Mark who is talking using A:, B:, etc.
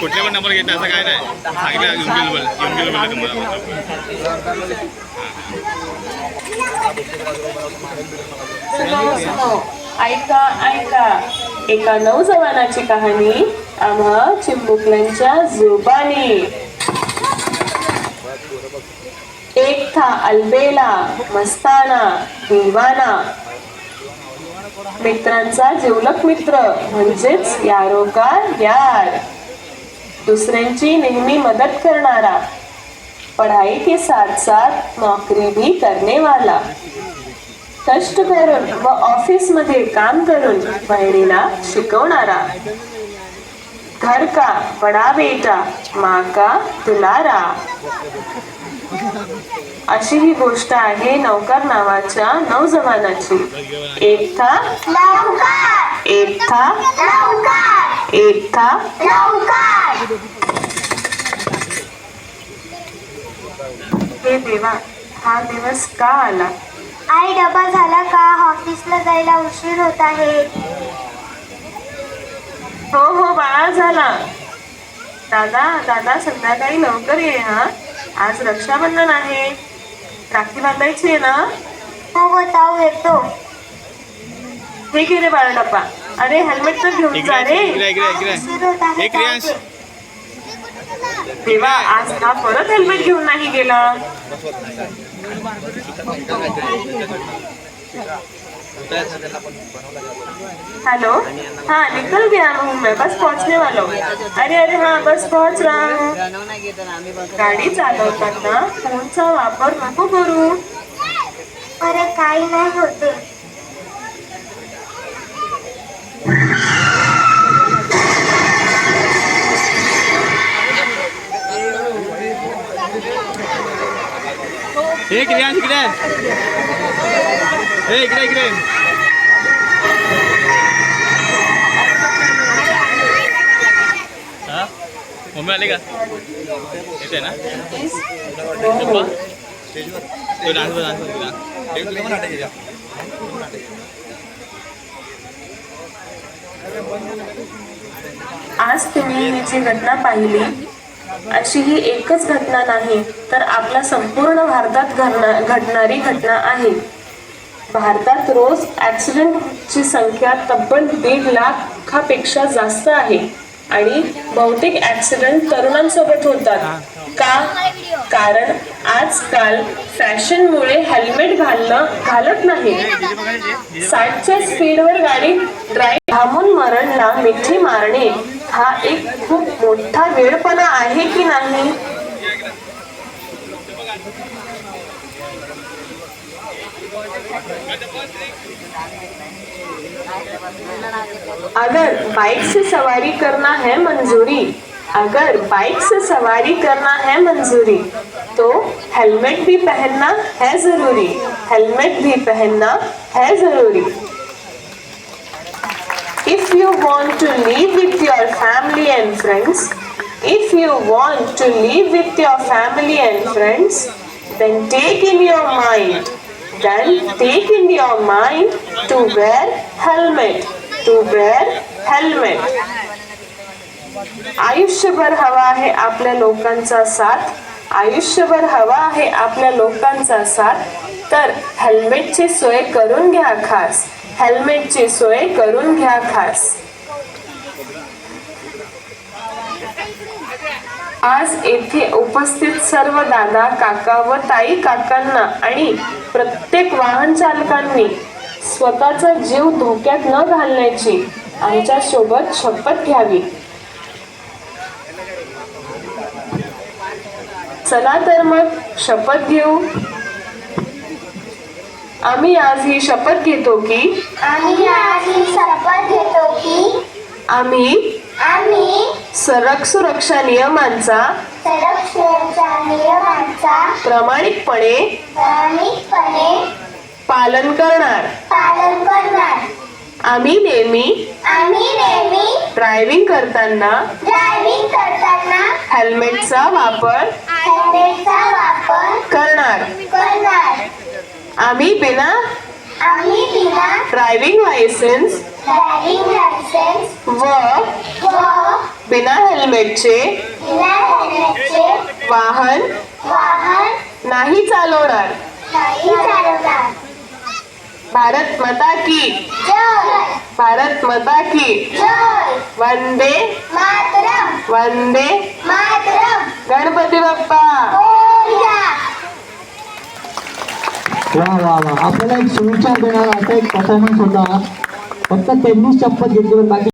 A: कुठले पण नंबर घेते असं काय नाही. सांगितलं येऊन गेलो बोल घेऊन गेलो बोलले तुम्हाला
B: ऐका ऐका. एका नौजवानाची कहाणी आम्हा चिंबुकल्यांच्या जुबानी. एक था अलबेला मस्ताना दिवाना. मित्रांचा जिवलक मित्र म्हणजेच यारोगार यार. दुसऱ्यांची नेहमी मदत करणारा पढ़ाई के साथ साथ नौकरी भी करने वाला कष्ट करून व ऑफिसमध्ये काम करून बहिणीला शिकवणारा. घर का बडा बेटा माँ का दुलारा. अशी ही गोष्ट आहे नौकर नावाच्या नौजवानाची. एक था एक था एक था हे देवा हा दिवस का आला?
C: आई डबा झाला का? ऑफिसला जायला उशीर होत आहे.
B: हो हो बाळा झाला. दादा दादा संध्याकाळी लवकर ये हा. आज रक्षाबंधन आहे. राखी बांधायची आहे ना?
C: हो बताऊ येतो
B: हे घे रे बाळा डब्बा अरे हेल्मेट तर घेऊन जा रे.
A: एक
B: देवा आज हा परत हेल्मेट घेऊन नाही गेला. हेलो. हाँ निकल गया हूँ मैं बस पहुँचने वाला. हूँ अरे अरे हाँ बस पहुँच रहा हूँ. गाडी चालवताना फोनचा वापर नको करू.
C: अरे काही नाही होते.
A: हे क्रियांश इकडे हे इकडे इकडे. हा? मम्मी आली का? येते ना? पप्पा तो डान्स डान्स
B: आज तुम्ही ही जी घटना पाहिली अशी ही एकच घटना नाही तर आपल्या संपूर्ण भारतात घडणारी घटना आहे. भारतात रोज ॲक्सिडेंटची संख्या तब्बल दीड लाखापेक्षा जास्त आहे. आणि बहुतेक ॲक्सिडेंट तरुणांसोबत होतात. का? कारण आजकाल फॅशनमुळे हेल्मेट घालणं घालत नाही. साठच्या स्पीडवर गाडी ड्राईव्ह थांबून मरणला मिठी मारणे हा एक खूप मोठा वेळपणा आहे की नाही? अगर बाइक से सवारी करना है मंजूरी, अगर बाइक से सवारी करना है मंजूरी तो हेलमेट भी पहनना है ज़रूरी। हेलमेट भी पहनना है ज़रूरी। If you want to live with your family and friends if you want to live with your family and friends then take in your mind then take in your mind to wear helmet, to wear helmet. आयुष्यभर हवा आहे आपल्या लोकांचा साथ. आयुष्यभर हवा आहे आपल्या लोकांचा साथ. तर हेल्मेटची सोय करून घ्या खास. हेल्मेटची सोय करून घ्या खास. आज येथे उपस्थित सर्व दादा काका व ताई काकांना आणि प्रत्येक वाहन चालकांनी स्वतःचा जीव धोक्यात न घालण्याची आमच्यासोबत शपथ घ्यावी. चला तर मग शपथ घेऊ. आम्ही आज ही शपथ घेतो की?
C: आम्ही आज ही शपथ घेतो की?
B: आम्ही
C: आम्ही
B: सडक सुरक्षा नियमांचा
C: संरक्षणाच्या नियमांचा
B: प्रामाणिकपणे
C: प्रामाणिकपणे
B: पालन करणार.
C: पालन करणार.
B: आम्ही नेहमी
C: आम्ही नेहमी
B: ड्रायव्हिंग करताना
C: ड्रायव्हिंग करताना
B: हेल्मेटचा वापर
C: हेल्मेटचा वापर
B: करणार.
C: करणार.
B: आम्ही बिना
C: आम्ही
B: लायसन्स
C: ड्रायव्हिंग लायसन्स
B: व
C: व
B: बिना हेल्मेटचे वाहन.
C: वाहन.
B: नाही चालवणार.
C: नाही चालवणार.
B: भारत माता की.
C: जय.
B: भारत माता की.
C: जय.
B: वंदे.
C: मातरम.
B: वंदे.
C: मातरम.
B: गणपती बाप्पा.
D: वा वा वा. आपल्याला एक सुविचार देणार असं एक परफॉर्मन्स होता. फक्त त्यांनीच शपथ घेतली पण बाकी